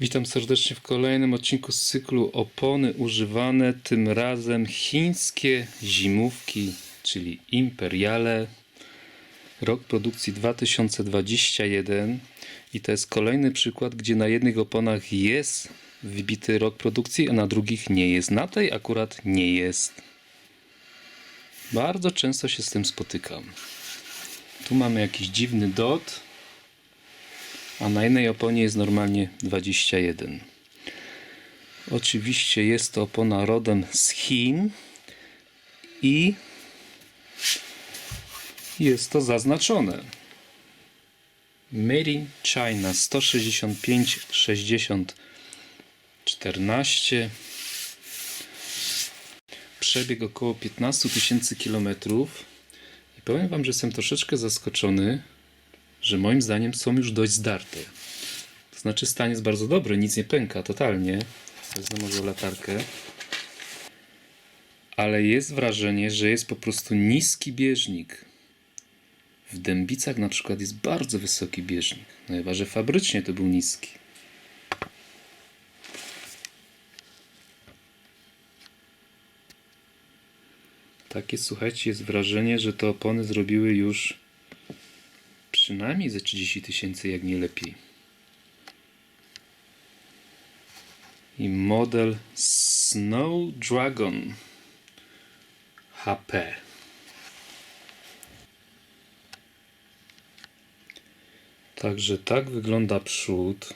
Witam serdecznie w kolejnym odcinku z cyklu Opony używane, tym razem chińskie zimówki, czyli Imperiale. Rok produkcji 2021 i to jest kolejny przykład, gdzie na jednych oponach jest wybity rok produkcji, a na drugich nie jest. Na tej akurat nie jest. Bardzo często się z tym spotykam. Tu mamy jakiś dziwny dot a na jednej oponie jest normalnie 21. Oczywiście jest to opona rodem z Chin i jest to zaznaczone. Made in China 165 60 14 Przebieg około 15 tysięcy kilometrów i powiem Wam, że jestem troszeczkę zaskoczony, że moim zdaniem są już dość zdarte. To znaczy stan jest bardzo dobry, nic nie pęka totalnie. Wezmę może latarkę. Ale jest wrażenie, że jest po prostu niski bieżnik. W dębicach na przykład jest bardzo wysoki bieżnik. No chyba, że fabrycznie to był niski. Takie, słuchajcie, jest wrażenie, że te opony zrobiły już przynajmniej ze 30 tysięcy, jak nie lepiej. I model Snow Dragon HP. Także tak wygląda przód.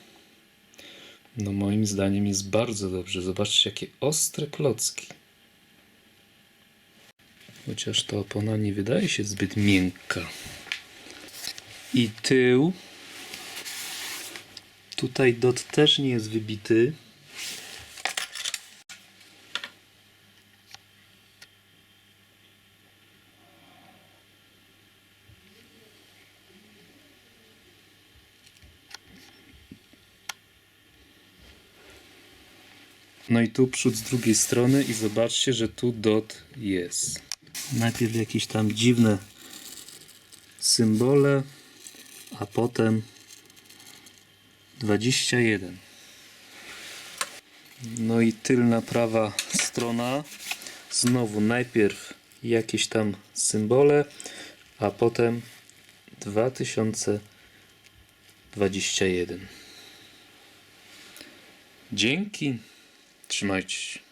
No moim zdaniem jest bardzo dobrze. Zobaczcie jakie ostre klocki. Chociaż ta opona nie wydaje się zbyt miękka i tył. Tutaj dot też nie jest wybity. No i tu przód z drugiej strony i zobaczcie, że tu dot jest. Najpierw jakieś tam dziwne symbole, a potem 21. No i tylna prawa strona. Znowu najpierw jakieś tam symbole, a potem 2021. Dzięki. Trzymajcie się.